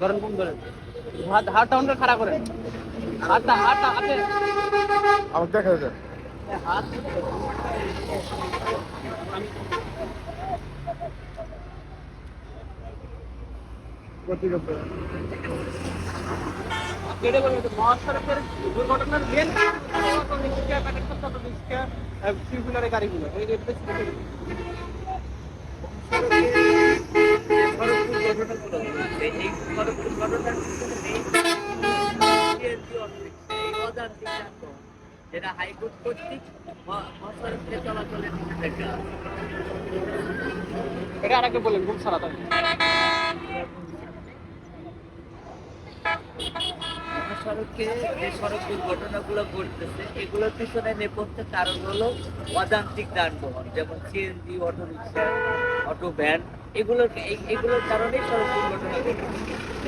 ধরেন কোন ধরেন? হাত হাতটা অন্য খাড়া করেন। হাতটা হাতটা হাতে। আমার দেখা যাচ্ছে হাত কেটে বলবেন যে মহাসড়কের দুর্ঘটনার মেন গাড়িগুলো এই যে বেশি বেশি সড়ক দুর্ঘটনাগুলো হচ্ছে, এই সড়ক দুর্ঘটনার পিছনে এই CNG এই যেটা হাইকোর্ট কর্তৃক মহা- মহাসড়কে চলাচলের এটা আরেকটা বলেন খুব সারা মহাসড়কে যে সড়ক দুর্ঘটনাগুলো ঘটতেছে এগুলোর পিছনে নেপথ্য কারণ হলো অযান্ত্রিক যানবাহন যেমন CNG auto rickshaw auto van এগুলোর এগুলোর কারণেই সড়ক দুর্ঘটনা ঘটছে।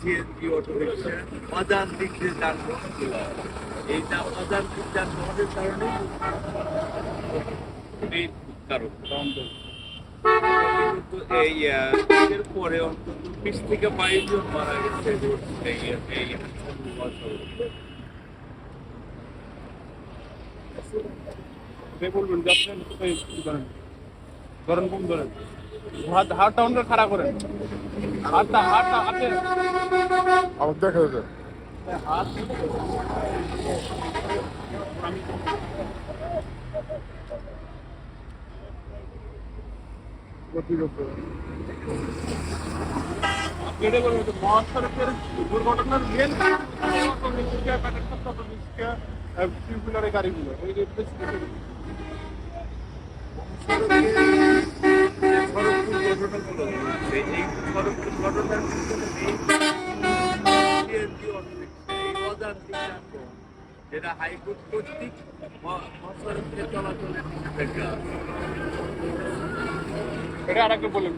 সিএনজি অটো রিক্সা অযান্ত্রিক যে যানবাহনগুলো, এই যা অযান্ত্রিক যানবাহনের কারণে কারণ কিন্তু এই পরে অন্তত বিশ থেকে বাইশ জন মারা গেছে। ওটাই বলবেন? যে আপনি ধরেন। ধরেন, কোন ধরেন? হাতটা অন্য খাড়া করেন। হাতটা হাতটা হাতে আমার দেখা যাচ্ছে হাত দুর্ঘটনার মেন গাড়িগুলো। এই যে বেশি বেশি সড়ক দুর্ঘটনাগুলো হচ্ছে, যেটা হাইকোর্ট কর্তৃক এটা বললেন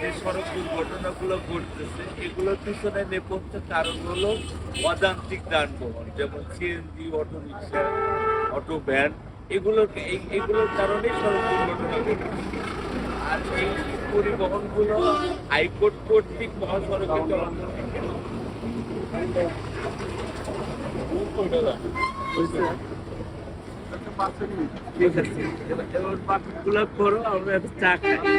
যে সড়ক দুর্ঘটনাগুলো ঘটতেছে এগুলোর পিছনে নেপথ্য কারণ হলো অযান্ত্রিক যানবাহন যেমন CNG auto rickshaw auto van এগুলোর এই এগুলোর কারণেই সড়ক দুর্ঘটনা ঘটছে আর এই পরিবহনগুলো হাইকোর্ট কর্তৃক মহাসড়কে চলাচল ঠিক আছে এবার বাকিগুলো করো আমরা চা খাই।